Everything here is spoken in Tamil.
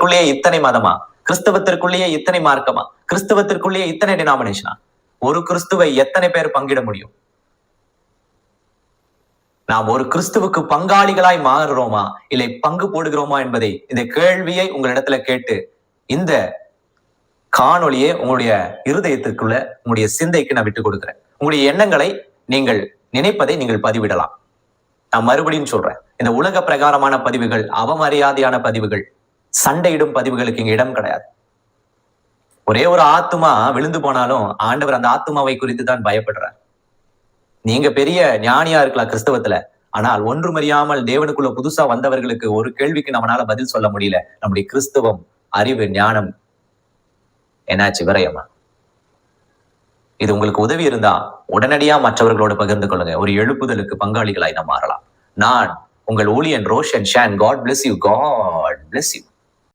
கிறிஸ்தவத்திற்குள்ளேயே இத்தனை மதமா? கிறிஸ்தவத்திற்குள்ளேயே இத்தனை மார்க்கமா? கிறிஸ்தவத்திற்குள்ளேயே இத்தனை டினாமினேஷனா ஒரு கிறிஸ்துவை எத்தனை பேர் பங்கிட முடியும்? நாம் ஒரு கிறிஸ்துவுக்கு பங்காளிகளாய் மாறுறோமா? இல்லை பங்கு போடுகிறோமா என்பதை இந்த கேள்வியை உங்களிடத்துல கேட்டு இந்த காணொளியை உங்களுடைய இருதயத்திற்குள்ள உங்களுடைய சிந்தைக்கு நான் விட்டு கொடுக்குறேன். உங்களுடைய எண்ணங்களை நீங்கள் நினைப்பதை நீங்கள் பதிவிடலாம். நான் மறுபடியும் சொல்றேன். இந்த உலக பிரகாரமான பதிவுகள் அவமரியாதையான பதிவுகள் சண்டையிடும் பதிவுகளுக்கு இங்க இடம் கிடையாது. ஒரே ஒரு ஆத்துமா விழுந்து போனாலும் ஆண்டவர் அந்த ஆத்துமாவை குறித்து தான் பயப்படுறார். நீங்க பெரிய ஞானியா இருக்கலாம் கிறிஸ்தவத்துல ஆனால் ஒன்றும் அறியாமல் தேவனுக்குள்ள புதுசா வந்தவர்களுக்கு ஒரு கேள்விக்கு நம்மளால பதில் சொல்ல முடியல. நம்முடைய கிறிஸ்தவம் அறிவு ஞானம். என்னாச்சு விரயமா? இது உங்களுக்கு உதவி இருந்தா உடனடியா மற்றவர்களோடு பகிர்ந்து கொள்ளுங்க. ஒரு எழுப்புதலுக்கு பங்காளிகளாய் நாம் மாறலாம். நான் உங்கள் ஊழியன் Roshan Shane. God bless you God bless you